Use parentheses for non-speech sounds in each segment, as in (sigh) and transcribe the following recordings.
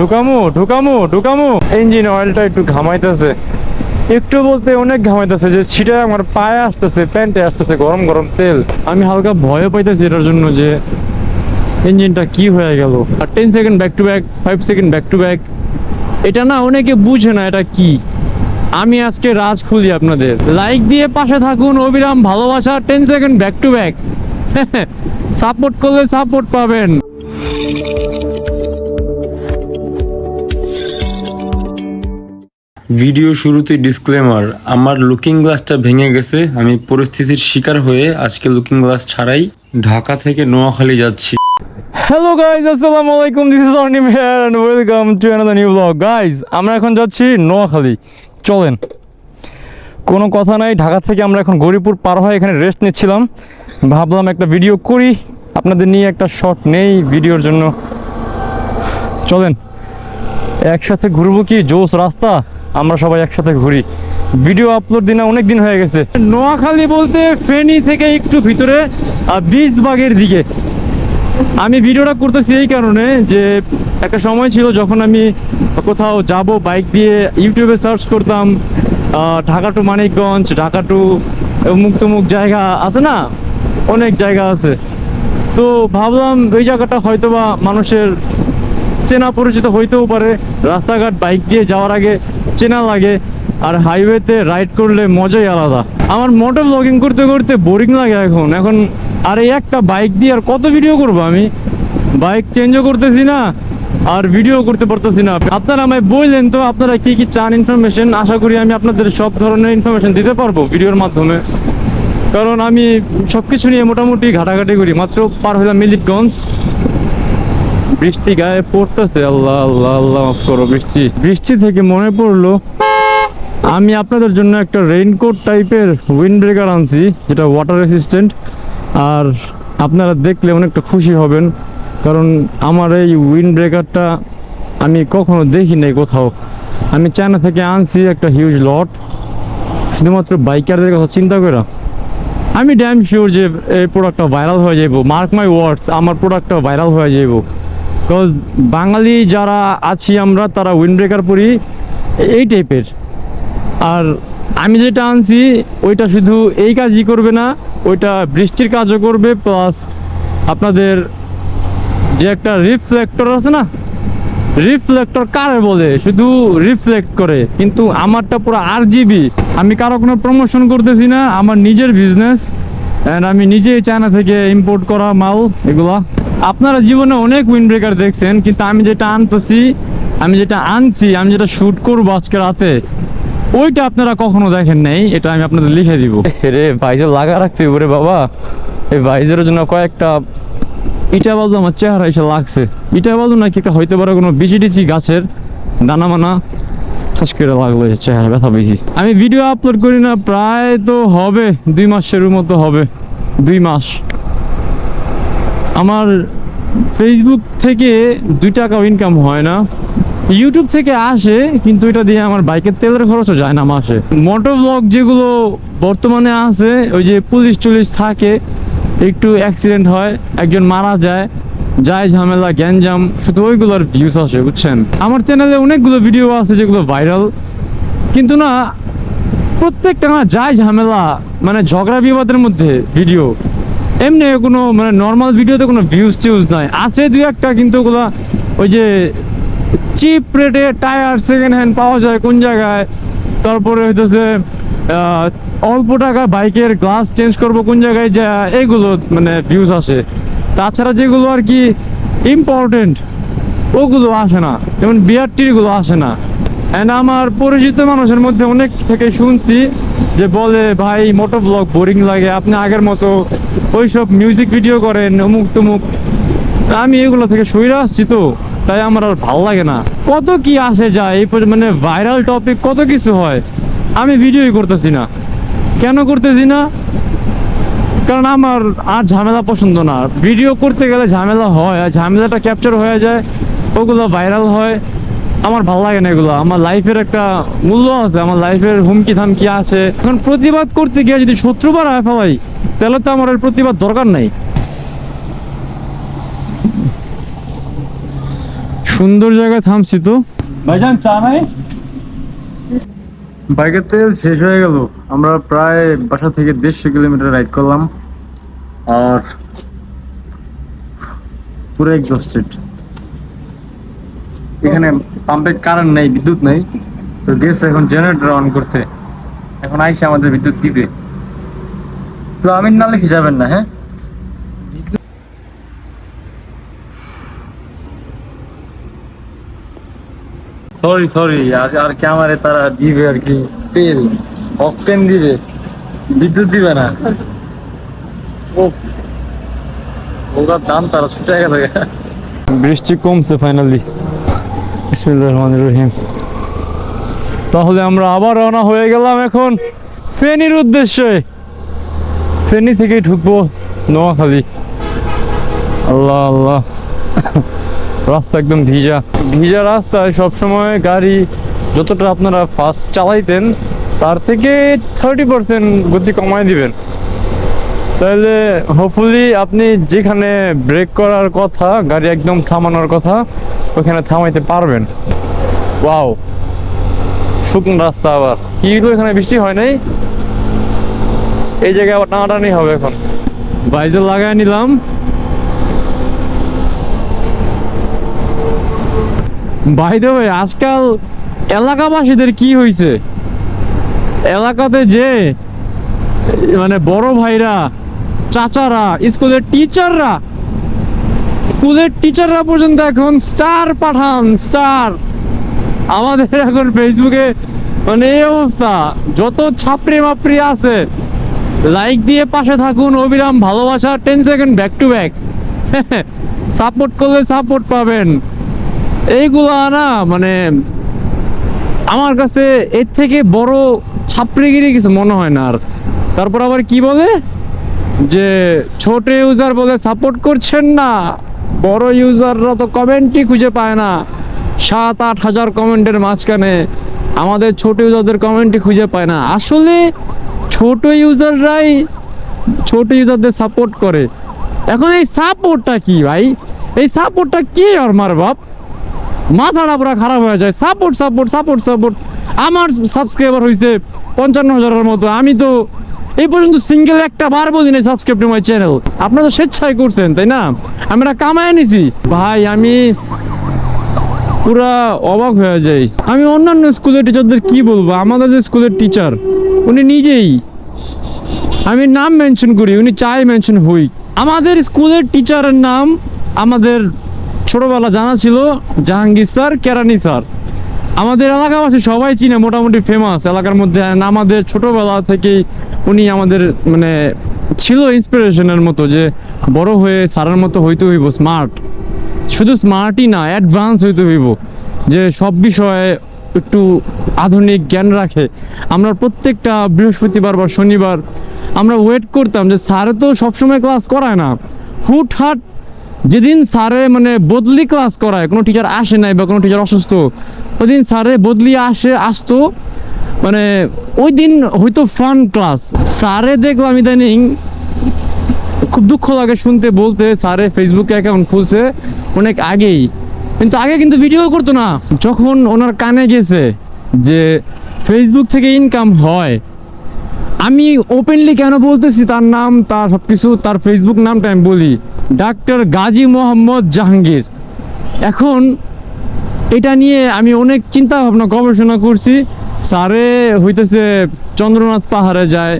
ঢুকামু ঢুকামু ঢুকামু। Engine অয়েলটা একটু ঘামাইতেছে। একটু বলতে অনেক ঘামাইতেছে যে ছিটা আমার পায়ে আসতেছে, প্যান্টে আসতেছে গরম গরম তেল। আমি হালকা ভয় পাইতেছি এটার জন্য যে ইঞ্জিনটা কি হয়ে গেল। আর ten second back to back five second back to back এটা না অনেকে বুঝে না এটা কি। আমি আজকে রাজ খুলি আপনাদের। লাইক দিয়ে পাশে থাকুন, অবিরাম ভালোবাসা ten second back to back support করলে সাপোর্ট পাবেন। ভিডিও শুরুতেই ডিসক্লেমার আমার লুকিং গ্লাসটা ভেঙে গেছে, আমি পরিস্থিতির শিকার হয়ে আজকে লুকিং গ্লাস ছাড়াই ঢাকা থেকে নোয়াখালী যাচ্ছি। হ্যালো গাইজ আসসালামু আলাইকুম this is Anim here and welcome to another new blog guys আমরা এখন যাচ্ছি নোয়াখালী। চলেন। কোনো কথা নাই, ঢাকা থেকে আমরা এখন গরিপুর পার হয়ে এখানে রেস্ট নিচ্ছিলাম। ভাবলাম একটা ভিডিও করি, আপনাদের নিয়ে একটা শট নেই ভিডিওর জন্য। চলেন। একসাথে ঘুরবো কি? জোস রাস্তা? আমরা সবাই একসাথে ঘুরি। ভিডিও আপলোড দিনে অনেক দিন হয়ে গেছে। নোয়াখালী বলতে ফেনী থেকে একটু ভিতরে বীজবাগের দিকে। আমি ভিডিওটা করতেছি এই কারণে যে একটা সময় ছিল যখন আমি কোথাও যাব, বাইক দিয়ে ইউটিউবে সার্চ করতাম ঢাকা টু মানিকগঞ্জ, ঢাকা টু মুখ জায়গা আছে না? অনেক জায়গা আছে। তো ভাবলাম ওই জায়গাটা হয়তোবা মানুষের চেনা পরিচিত হইতেও পারে। রাস্তাঘাট, বাইক দিয়ে যাওয়ার আগে চেনা লাগে আর হাইওয়েতে রাইড করলে মজাই আলাদা। আমার মোটর ব্লগিং করতে করতে বোরিং লাগে এখন। এখন আর এই একটা বাইক দিয়ে আর কত ভিডিও করব আমি? বাইক চেঞ্জও করতেছি না আর ভিডিও করতে পারতেছি না। আপনারা আমায় বললেন তো আপনারা কি কি চান ইনফরমেশন আশা করি আমি আপনাদের সব ধরনের ইনফরমেশন দিতে পারব ভিডিওর মাধ্যমে। কারণ আমি সব কিছু নিয়ে মোটামুটি ঘাটাঘাটি করি। মাত্র পার হলাম মিলিটগঞ্জ বৃষ্টি গায়ে পড়তেছে, আল্লাহ আল্লাহ আল্লাহ মাফ করো, বৃষ্টি। বৃষ্টি থেকে মনে পড়ল, আমি আপনাদের জন্য একটা রেইনকোট টাইপের উইন্ড ব্রেকার আনছি, যেটা ওয়াটার রেসিস্ট্যান্ট আর আপনারা দেখলে অনেকটা খুশি হবেন, কারণ আমার এই উইন্ড ব্রেকারটা আমি কখনো দেখি নাই কোথাও। আমি চায়না থেকে আনছি একটা হিউজ লট শুধুমাত্র বাইকারদের কথা চিন্তা করে আমি ড্যাম শিওর যে এই প্রোডাক্টটা ভাইরাল হয়ে যাব মার্ক মাই ওয়ার্ডস আমার প্রোডাক্টটা ভাইরাল হয়ে যাব বিকজ বাঙালি যারা আছি আমরা, তারা উইন্ডব্রেকার পরি, এই টাইপের আর আমি যেটা আনছি, ওইটা শুধু এই কাজই করবে না, ওইটা বৃষ্টির কাজও করবে প্লাস আপনাদের যে একটা রিফ্লেক্টর আছে না রিফ্লেক্টর কারে বলে? শুধু রিফ্লেক্ট করে। কিন্তু আমারটা পুরো আর জিবি আমি কারও কোনো প্রমোশন করতেছি না, আমার নিজের বিজনেস অ্যান্ড আমি নিজেই চায়না থেকে ইম্পোর্ট করা মাল, এগুলা। আপনারা জীবনে অনেক উইন্ড ব্রেকার দেখছেন কিন্তু আমি যেটা আনতেছি আমি যেটা আনছি আমি যেটা শ্যুট করব আজকে রাতে ওইটা আপনারা কখনো দেখেন নাই এটা আমি আপনাদের লিখে দিব। রে ভাইজার লাগা রাখতে হবে রে বাবা। এই ভাইজারের জন্য কয়েকটা ইটা বালু আমার চেহারা এসে লাগছে। ইটা বালু নাকি একটা হইতে পারে কোনো বিচি টিচি গাছের দানা মানা। ঠাস করে লাগল চেহারা ব্যথা পেয়েছি। আমি ভিডিও আপলোড করি না প্রায় তো হবে দুই মাসের মতো হবে দুই মাস। আমার ফেসবুক থেকে দুই টাকাও ইনকাম হয় না। ইউটিউব থেকে আসে, কিন্তু এটা দিয়ে আমার বাইকের তেলের খরচও যায় না মাসে। মোটর ব্লগ যেগুলো বর্তমানে আছে, ওই যে পুলিশ টুলিশ থাকে, একটু অ্যাক্সিডেন্ট হয়, একজন মারা যায় যায় ঝামেলা, গ্যাঞ্জাম, শুধু ওইগুলোর ভিউস আসে, বুঝছেন? আমার চ্যানেলে অনেকগুলো ভিডিও আছে যেগুলো ভাইরাল কিন্তু না, প্রত্যেকটা না যায় ঝামেলা মানে ঝগড়া বিবাদের মধ্যে ভিডিও এমনি কোনো মানে নর্মাল ভিডিওতে কোনো ভিউজ টিউজ নাই। আছে দুই একটা, কিন্তু ওগুলো ওই যে চিপ রেটে টায়ার সেকেন্ড হ্যান্ড পাওয়া যায় কোন জায়গায়। তারপরে হইতেছে অল্প টাকা বাইকের গ্লাস চেঞ্জ করব কোন জায়গায় যা এইগুলো মানে ভিউজ আসে। তাছাড়া যেগুলো আর কি ইম্পর্টেন্ট ওগুলো আসে না। যেমন বিয়ার টিগুলো আসে না। অ্যান্ড আমার পরিচিত মানুষের মধ্যে অনেক থেকে শুনছি যে বলে, ভাই, মোটো ব্লগ বোরিং লাগে, আপনি আগের মতো ওইসব মিউজিক ভিডিও করেন, অমুক তমুক। আমি এগুলো থেকে সইরে আসছি তো, তাই আমার আর ভালো লাগে না। কত কি আসে যায়, এই মানে ভাইরাল টপিক কত কিছু হয়, আমি ভিডিওই করতেছি না। কেন করতেছি না? কারণ আমার আর ঝামেলা পছন্দ না। ভিডিও করতে গেলে ঝামেলা হয়, আর ঝামেলাটা ক্যাপচার হয়ে যায়, ওগুলো ভাইরাল হয়। আমার ভালো লাগে না এগুলো। আমার লাইফের একটা মূল্য আছে, আমার লাইফের হুমকি থামকি আছে। এখন প্রতিবাদ করতে গিয়ে যদি শত্রু বাড়ায় ফেলাই তাহলে তো আমার প্রতিবাদ দরকার নাই। সুন্দর জায়গায় থামছি তো। ভাইজান, চা নাই? বাইকের তেল শেষ হয়ে গেল। আমরা প্রায় বাসা থেকে দেড়শো কিলোমিটার রাইড করলাম। আর পুরো এক্সস্টেড এখানে পাম্পে কারেন্ট নেই, বিদ্যুৎ নেই। তো গেছে এখন জেনারেটর অন করতে। এখন আইসে আমাদের বিদ্যুৎ দিবে। তো আমি না লিখে যাবেন না হ্যাঁ? সরি সরি আর আর ক্যামেরে তারা দিবে আর কি। তেল অকটেন দিবে। বিদ্যুৎ দিবে না। ও ওরা দাম তারা ছুটে গেছে। বৃষ্টি কমছে ফাইনালি রহিম। তাহলে আমরা আবার রওনা হয়ে গেলাম এখন ফেনীর উদ্দেশ্যে। ফেনী থেকেই ঢুকবো নোয়াখালী। আল্লাহ আল্লাহ। রাস্তা একদম ভিজা। ভিজা রাস্তায় সবসময় গাড়ি যতটা আপনারা ফাস্ট চালাইতেন, তার থেকে থার্টি পার্সেন্ট গতি কমায় দিবেন। তাহলে হোপফুলি আপনি যেখানে ব্রেক করার কথা, গাড়ি একদম থামানোর কথা, ওখানে থামাইতে পারবেন। ওয়াও শুকনো রাস্তা আবার। কি এখানে? বৃষ্টি হয় নাই? এই জায়গায় আবার টানাটানি হবে এখন। বাইজে লাগাই নিলাম। বাই দ্য আজকাল এলাকাবাসীদের কি হয়েছে এলাকাতে যে মানে বড় ভাইরা চাচারা, স্কুলের টিচাররা। স্কুলের টিচাররা পর্যন্ত এখন স্টার পাঠান, স্টার। আমাদের এখন ফেসবুকে মানে এই অবস্থা। যত ছাপড়ি মাপড়ি আছে লাইক দিয়ে পাশে থাকুন, অবিরাম ভালোবাসা ten second back to back support করলে সাপোর্ট পাবেন। এইগুলা না মানে আমার কাছে এর থেকে বড় ছাপড়িগিরি কিছু মনে হয় না আর। তারপর আবার কি বলে? যে ছোট ইউজার বলে সাপোর্ট করছেন না, বড় ইউজাররা তো কমেন্টই খুঁজে পায় না। সাত আট হাজার কমেন্টের মাঝখানে আমাদের ছোট ইউজারদের কমেন্টই খুঁজে পায় না। আসলে ছোট ইউজাররাই ছোট ইউজারদের সাপোর্ট করে। এখন এই সাপোর্টটা কি ভাই? এই সাপোর্টটা কি আর মার বাপ? মাথাটা পুরো খারাপ হয়ে যায়। সাপোর্ট সাপোর্ট সাপোর্ট সাপোর্ট আমার সাবস্ক্রাইবার হয়েছে পঞ্চান্ন হাজারের মতো। আমি তো এই পর্যন্ত সিঙ্গেল একটা বার বলি নাই সাবস্ক্রাইব টু মাই চ্যানেল আপনারা তো স্বেচ্ছায় করছেন, তাই না? আমরা কামায় নিছি ভাই, আমি পুরা অবাক হয়ে যাই। আমি অন্যান্য স্কুলের টিচারদের কি বলব? আমাদের যে স্কুলের টিচার উনি নিজেই আমি নাম মেনশন করি, উনি চাই মেনশন হই। আমাদের স্কুলের টিচারের নাম আমাদের ছোটবেলা জানা ছিল জাহাঙ্গীর স্যার, কেরানি স্যার। আমাদের এলাকাবাসী সবাই চিনে, মোটামুটি ফেমাস এলাকার মধ্যে আমাদের ছোটবেলা থেকেই উনি আমাদের মানে ছিল ইন্সপিরেশনের মতো যে বড় হয়ে স্যারের মতো হইতে হইব স্মার্ট শুধু স্মার্টই না অ্যাডভান্স হইতে হইব। যে সব বিষয়ে একটু আধুনিক জ্ঞান রাখে। আমরা প্রত্যেকটা বৃহস্পতিবার বা শনিবার আমরা ওয়েট করতাম যে স্যারে তো সবসময় ক্লাস করায় না। হুটহাট যেদিন স্যারে মানে বদলি ক্লাস করায়, কোনো টিচার আসে নাই বা কোনো টিচার অসুস্থ ওই দিন স্যারে বদলি আসে, আসতো মানে ওই দিন হয়তো ফান ক্লাস স্যারে দেখলাম ইদানিং খুব দুঃখ লাগে শুনতে, বলতে। স্যারে ফেসবুকে অ্যাকাউন্ট খুলছে অনেক আগেই। কিন্তু আগে কিন্তু ভিডিও করতো না। যখন ওনার কানে গেছে যে ফেসবুক থেকে ইনকাম হয়, আমি ওপেনলি কেন বলতেছি তার নাম, তার সব কিছু তার ফেসবুক নামটা আমি বলি। ডাক্তার গাজী মোহাম্মদ জাহাঙ্গীর। এখন এটা নিয়ে আমি অনেক চিন্তা ভাবনা গবেষণা করছি। স্যারে হইতেছে চন্দ্রনাথ পাহাড়ে যায়,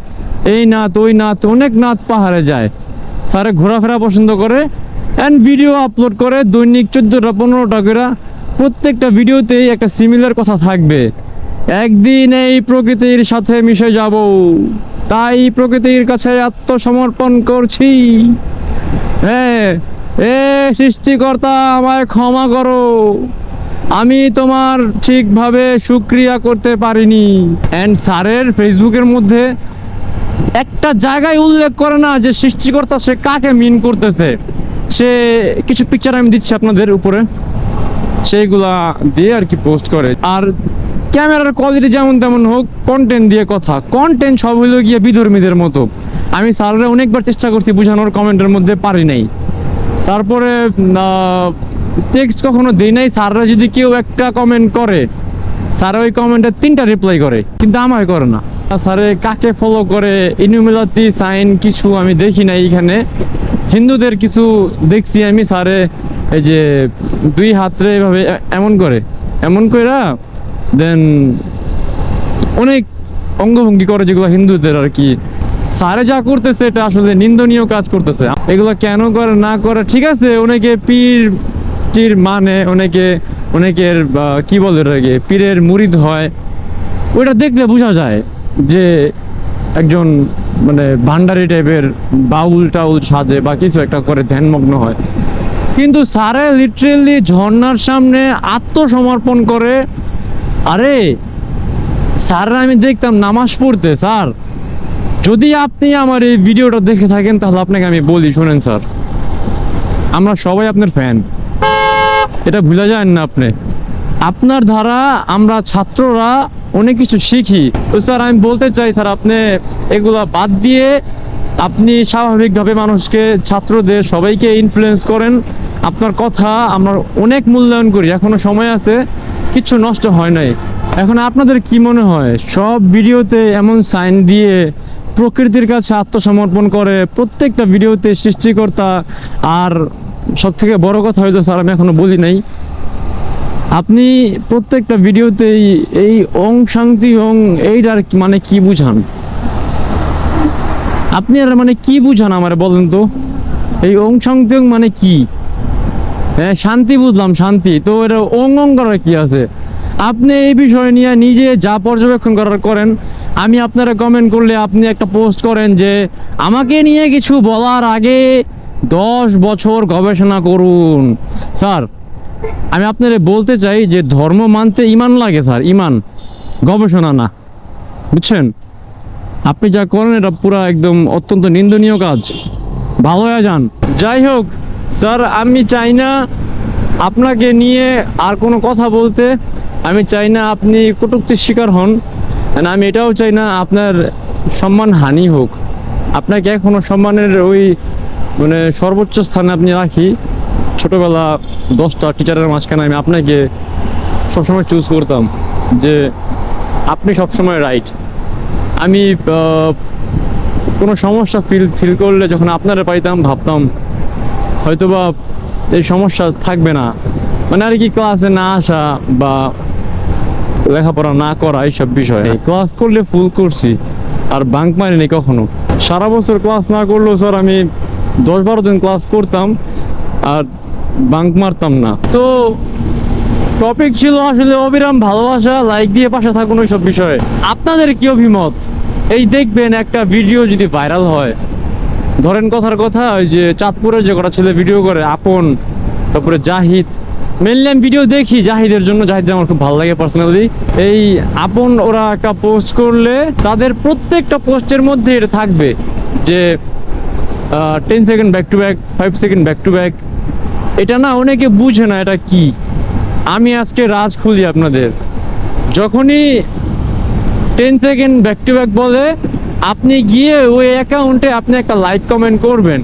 এই নাথ, ওই নাথ, অনেক নাথ পাহাড়ে যায়। স্যারে ঘোরাফেরা পছন্দ করে অ্যান্ড ভিডিও আপলোড করে দৈনিক চোদ্দোটা, পনেরোটা করে। প্রত্যেকটা ভিডিওতেই একটা সিমিলার কথা থাকবে। একদিন এই প্রকৃতির সাথে মিশে যাব। তাই প্রকৃতির কাছে আত্মসমর্পণ করছি। হ্যাঁ এ সৃষ্টিকর্তা আমায় ক্ষমা করো। আমি তোমার ঠিকভাবে সুক্রিয়া করতে পারিনি। অ্যান্ড স্যারের ফেসবুকের মধ্যে একটা জায়গায় উল্লেখ করে না যে সৃষ্টিকর্তা সে কাকে মিন করতেছে। সে কিছু পিকচার আমি দিচ্ছি আপনাদের উপরে। সেইগুলা দিয়ে আর কি পোস্ট করে। আর ক্যামেরার কোয়ালিটি যেমন তেমন হোক কন্টেন্ট দিয়ে কথা। কন্টেন্ট সব হইল গিয়ে বিধর্মীদের মতো। আমি স্যাররা অনেকবার চেষ্টা করছি বোঝানোর, কমেন্টের মধ্যে পারি নাই। তারপরে টেক্সট কখনো দেই নাই, স্যাররা যদি কেউ একটা কমেন্ট করে স্যার ওই কমেন্টে তিনটা রিপ্লাই করে, কিন্তু আমায় করে না। স্যারে কাকে ফলো করে, ইনুমিলাতি, সাইন, কিছু আমি দেখি নাই এখানে। হিন্দুদের কিছু দেখছি আমি, স্যারে এই যে দুই হাতরে এভাবে এমন করে, এমন কইরা দেন অনেক অঙ্গভঙ্গি করে যেগুলো হিন্দুদের আর কি। স্যারে যা করতেছে, এটা আসলে নিন্দনীয় কাজ করতেছে। এগুলো কেন করে, না করে, ঠিক আছে, অনেকে পীর টির মানে অনেকে, অনেকের কি বলে ওটাকে, পীরের মুরিদ হয়, ওইটা দেখলে বোঝা যায় যে একজন মানে ভান্ডারি টাইপের বাউল টাউল সাজে বা কিছু একটা করে ধ্যানমগ্ন হয়। কিন্তু স্যারে লিটারেলি ঝর্নার সামনে আত্মসমর্পণ করে, আরে, স্যাররা আমি দেখতাম নামাজ পড়তে, স্যার। যদি আপনি আমার এই ভিডিওটা দেখে থাকেন, তাহলে আপনাকে আমি বলি, শোনেন স্যার। আমরা সবাই আপনার ফ্যান এটা ভুলে যান না আপনি। আপনার দ্বারা আমরা ছাত্ররা অনেক কিছু শিখি। তো স্যার, আমি বলতে চাই, স্যার, আপনি এগুলা বাদ দিয়ে আপনি স্বাভাবিকভাবে মানুষকে, ছাত্রদের সবাইকে ইনফ্লুয়েন্স করেন। আপনার কথা আমরা অনেক মূল্যায়ন করি, এখনও সময় আছে, কিছু নষ্ট হয় নাই। এখন আপনাদের কি মনে হয়, সব ভিডিওতে এমন সাইন দিয়ে প্রকৃতির কাছে আত্মসমর্পণ করে, প্রত্যেকটা ভিডিওতে সৃষ্টিকর্তা আর সব থেকে বড় কথা হয়তো স্যার আমি এখনও বলি নাই। আপনি প্রত্যেকটা ভিডিওতে এই- ওং শান্তি ওং এইটার মানে কি বুঝান? আপনি আর মানে কি বুঝান আমার বলেন তো? এই শান্তি ওং মানে কি? হ্যাঁ শান্তি বুঝলাম, শান্তি। তো এটা ওং ওং করার কি আছে? আপনি এই বিষয় নিয়ে নিজে যা পর্যবেক্ষণ করার করেন, আমি আপনারা কমেন্ট করলে আপনি একটা পোস্ট করেন যে, আমাকে নিয়ে কিছু বলার আগে দশ বছর গবেষণা করুন। স্যার, আমি আপনাদের বলতে চাই যে ধর্ম মানতে ইমান লাগে, স্যার, ইমান। গবেষণা না। বুঝছেন? আপনি যা করেন, এটা পুরো একদম অত্যন্ত নিন্দনীয় কাজ। ভালো হয়ে যান। যাই হোক, স্যার, আমি চাই না আপনাকে নিয়ে আর কোনো কথা বলতে। আমি চাই না আপনি কটুক্তির শিকার হন। আমি এটাও চাই না আপনার সম্মান হানি হোক। আপনাকে এখনও সম্মানের ওই মানে সর্বোচ্চ স্থানে আপনি রাখি। ছোটবেলা দশটা টিচারের মাঝখানে আমি আপনাকে সবসময় চুজ করতাম যে আপনি সবসময় রাইট আমি কোনো সমস্যা ফিল ফিল করলে যখন আপনারা পাইতাম, ভাবতাম, হয়তোবা এই সমস্যা থাকবে না। মানে আর কি ক্লাসে না আসা বা লেখাপড়া না করা এইসব বিষয়। ক্লাস করলে ফুল করছি, আর বাঙ্ক মারিনি কখনো। সারা বছর ক্লাস না করলেও স্যার আমি দশ বারো দিন ক্লাস করতাম আর বাঙ্ক মারতাম না। তো টপিক ছিল আসলে অবিরাম ভালোবাসা লাইক দিয়ে পাশে থাকুন ওইসব বিষয়ে। আপনাদের কি অভিমত? এই দেখবেন একটা ভিডিও যদি ভাইরাল হয়, ধরেন কথার কথা, ওই যে চাঁদপুরের যে কটা ছেলে ভিডিও করে, আপন, তারপরে জাহিদ। মেনলি আমি ভিডিও দেখি জাহিদের জন্য জাহিদ আমার খুব ভালো লাগে পার্সোনালি এই আপন ওরা একটা পোস্ট করলে তাদের প্রত্যেকটা পোস্টের মধ্যে এটা থাকবে যে ten second back to back five second back to back এটা না অনেকে বুঝে না এটা কি। আমি আজকে রাজ খুলি আপনাদের। যখনই ten second back to back বলে, আপনি গিয়ে ওই অ্যাকাউন্টে আপনি একটা লাইক কমেন্ট করবেন।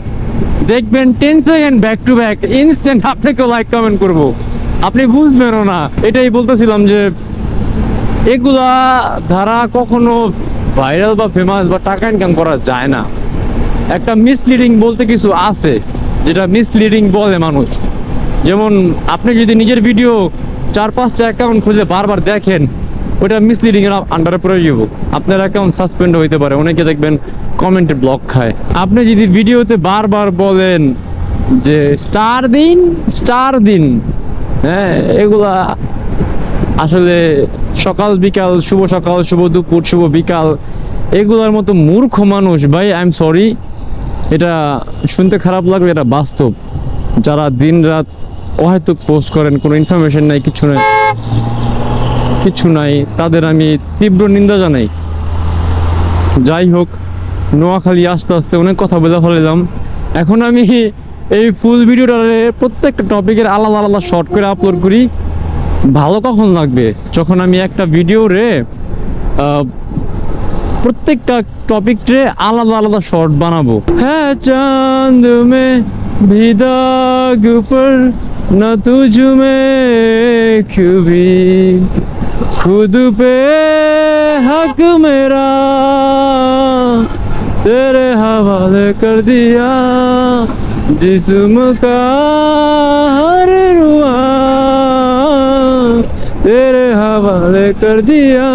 দেখবেন ten second back to back instant আপনাকেও লাইক কমেন্ট করব। আপনি বুঝবেনও না। এটাই বলতেছিলাম যে, এগুলা ধারা কখনো ভাইরাল বা ফেমাস বা টাকা ইনকাম করা যায় না। একটা মিসলিডিং বলতে কিছু আছে, যেটা মিসলিডিং বলে মানুষ। যেমন আপনি যদি নিজের ভিডিও চার পাঁচটা অ্যাকাউন্ট খুঁজে বারবার দেখেন ওটা মিসলিডিং এর আন্ডারে পড়ে যাব। আপনার অ্যাকাউন্ট সাসপেন্ড হইতে পারে। অনেকে দেখবেন কমেন্টে ব্লক খায়। আপনি যদি ভিডিওতে বারবার বলেন যে স্টার দিন স্টার দিন হ্যাঁ এগুলা আসলে সকাল বিকাল, শুভ সকাল, শুভ দুপুর, শুভ বিকাল, এগুলোর মতো মূর্খ মানুষ, ভাই আই এম সরি এটা শুনতে খারাপ লাগবে, এটা বাস্তব। যারা দিন রাত অহেতুক পোস্ট করেন, কোনো ইনফরমেশন নাই, কিছু নাই। কিছু নাই, তাদের আমি তীব্র নিন্দা জানাই। যাই হোক, নোয়াখালী আস্তে আস্তে অনেক কথা বলে ফেলাম এখন আমি এই ফুল ভিডিওটারে প্রত্যেকটা টপিকের আলাদা আলাদা শর্ট করে আপলোড করি। ভালো কখন লাগবে? যখন আমি একটা ভিডিও রে প্রত্যেকটা টপিক ট্রে আলাদা আলাদা শর্ট বানাবো। হ্যাঁ চাঁদ মে ভিদাগ উপর না তুঝু মে খুবই খুদ পে হক মেরা, তেরে হাওয়ালে কর দিয়া, জিসম কা হর রুয়া, তেরে হাওয়ালে কর দিয়া।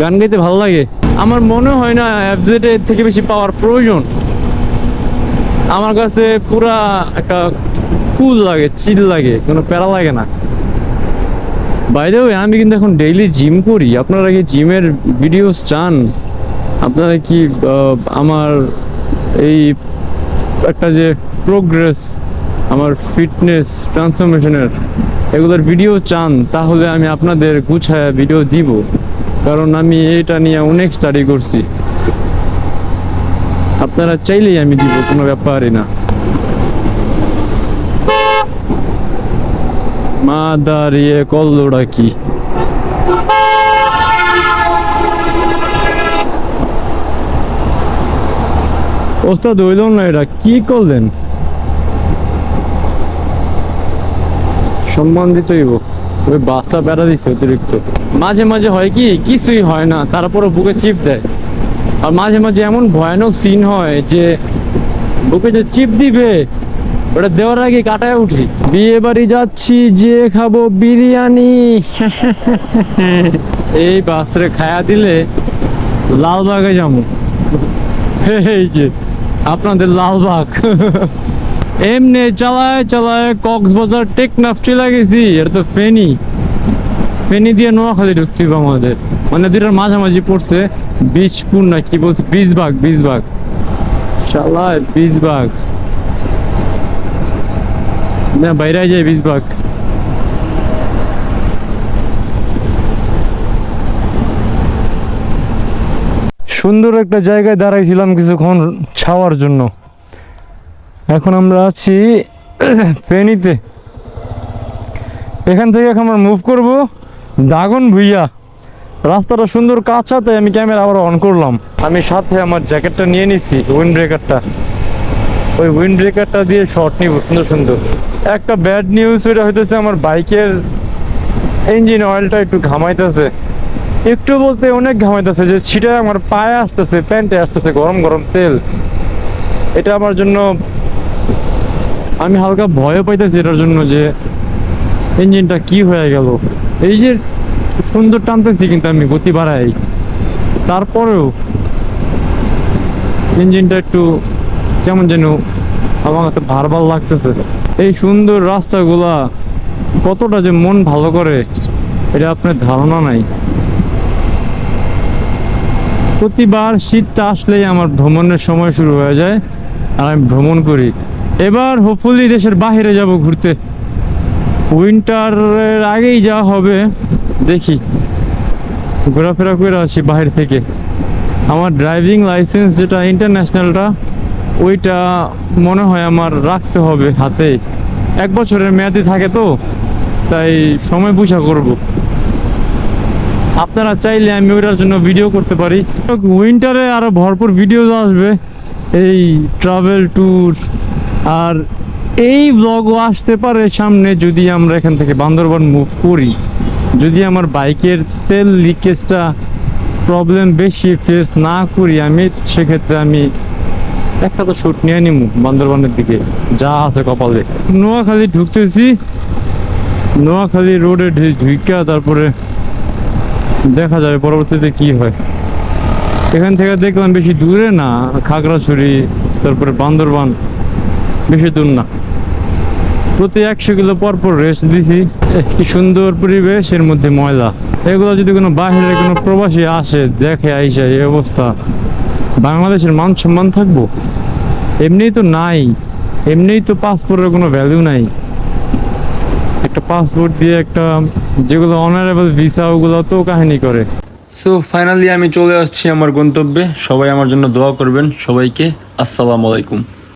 গান গাইতে ভালো লাগে। আমার মনে হয় না অ্যাপজেট থেকে বেশি পাওয়ার প্রয়োজন। আমার কাছে পুরা একটা কুল লাগে চিল লাগে, কোনো প্যারা লাগে না। বাইরে আমি কিন্তু এখন ডেইলি জিম করি। আপনারা কি জিমের ভিডিওস চান? আপনারা কি আমার এই একটা যে প্রোগ্রেস আমার ফিটনেস ট্রান্সফরমেশনের এগুলোর ভিডিও চান, তাহলে আমি আপনাদের গুছায় ভিডিও দিব। কারণ আমি এটা নিয়ে অনেক স্টাডি করছি। আপনারা চাইলেই আমি দিব, কোনো ব্যাপারই না। মা দাঁড়িয়ে কল্লোটা কি? ওস্তাদ, হইল না এটা? কি করলেন? সম্মান দিতে হইব। ওই বাসটা বেড়া দিচ্ছে অতিরিক্ত। মাঝে মাঝে হয় কি, কিছুই হয় না তারপরে বুকে চিপ দেয়। আর মাঝে মাঝে এমন ভয়ানক সিন হয় যে বুকে যে চিপ দিবে, ওটা দেওয়ার আগে কাটায় উঠি। বিয়ে বাড়ি যাচ্ছি যে খাব বিরিয়ানি। (laughs) এই বাসরে খায়া দিলে লালবাগে যাব। (laughs) এই যে, আপনাদের লালবাগ। (laughs) এমনি চালায় চালায় কক্সবাজার টেকনাফ চলে গেছি, এটা তো ফেনি। ফেনি দিয়ে নোয়াখালী ঢুকতে আমাদের। মানে দুটার মাঝামাঝি পড়ছে, বীজপুর না কি বলছে? বীজবাগ বীজবাগ। শালায় ভাগ না, বাইরে যায় বিশ ভাগ সুন্দর একটা জায়গায় দাঁড়াইছিলাম কিছুক্ষণ ছাওয়ার জন্য। এখন আমরা আছি ফেনীতে এখান থেকে এখন আমরা মুভ করব দাগন ভুইয়া। রাস্তাটা সুন্দর কাঁচা তাই আমি ক্যামেরা আবার অন করলাম। আমি সাথে আমার জ্যাকেটটা নিয়ে নিচ্ছি উইন্ড ব্রেকারটা ওই উইন্ড ব্রেকারটা দিয়ে শর্ট নিব, সুন্দর সুন্দর। একটা ব্যাড নিউজ ওইটা হইতেছে আমার বাইকের ইঞ্জিন অয়েলটা একটু ঘামাইতেছে। একটু বলতে অনেক ঘামাইতেছে যে ছিটা আমার পায়ে আসতেছে, প্যান্টে আসতেছে, গরম গরম তেল। এটা আমার জন্য আমি হালকা ভয় পাইতেছি এটার জন্য যে ইঞ্জিনটা কি হয়ে গেল। এই যে সুন্দর টানতেছি কিন্তু আমি গতি বাড়াই। তারপরেও ইঞ্জিনটা একটু কেমন যেন আমার কাছে ভারবার লাগতেছে। এই সুন্দর রাস্তাগুলা কতটা যে মন ভালো করে, এটা আপনার ধারণা নাই। প্রতিবার শীতটা আসলেই আমার ভ্রমণের সময় শুরু হয়ে যায়, আর আমি ভ্রমণ করি। এবার হোপফুলি দেশের বাইরে যাব ঘুরতে। উইন্টারের আগেই যা হবে। দেখি। ঘোরাফেরা করে আসি বাইরে থেকে। আমার ড্রাইভিং লাইসেন্স যেটা ইন্টারন্যাশনালটা ওইটা মনে হয় আমার রাখতে হবে হাতে। এক বছরের মেয়াদি থাকে তো, তাই সময় বুঝা করব। আপনারা চাইলে আমি ওইটার জন্য ভিডিও করতে পারি। উইন্টারে আরও ভরপুর ভিডিও আসবে। এই ট্রাভেল ট্যুর আর এই ব্লগও আসতে পারে সামনে যদি আমরা এখান থেকে বান্দরবান মুভ করি। যদি আমার বাইকের তেল লিকেজটা প্রবলেম বেশি ফেস না করি আমি, সেক্ষেত্রে আমি একটা তো শ্যুট নিয়ে নিব বান্দরবানের দিকে, যা আছে কপালে। নোয়াখালী ঢুকতেছি। নোয়াখালী রোডে ঢুইকা তারপরে দেখা যাবে পরবর্তীতে কি হয়। এখান থেকে দেখলাম বেশি দূরে না, খাগড়াছড়ি, তারপরে বান্দরবান। বেশি দূর না। প্রতি একশো কিলো পরপর পর রেস্ট দিছি কি সুন্দর পরিবেশ, এর মধ্যে ময়লা। এগুলো যদি কোনো বাইরে কোনো প্রবাসী আসে, দেখে, আইসা, এই অবস্থা। বাংলাদেশের মান সম্মান থাকব? এমনিই তো নাই। এমনিই তো পাসপোর্টের কোনো ভ্যালু নাই। একটা পাসপোর্ট দিয়ে একটা যেগুলো অনারেবল ভিসা ওগুলো তো কাহিনী করে। সো ফাইনালি আমি চলে আসছি আমার গন্তব্যে। সবাই আমার জন্য দোয়া করবেন সবাইকে। আসসালামু আলাইকুম।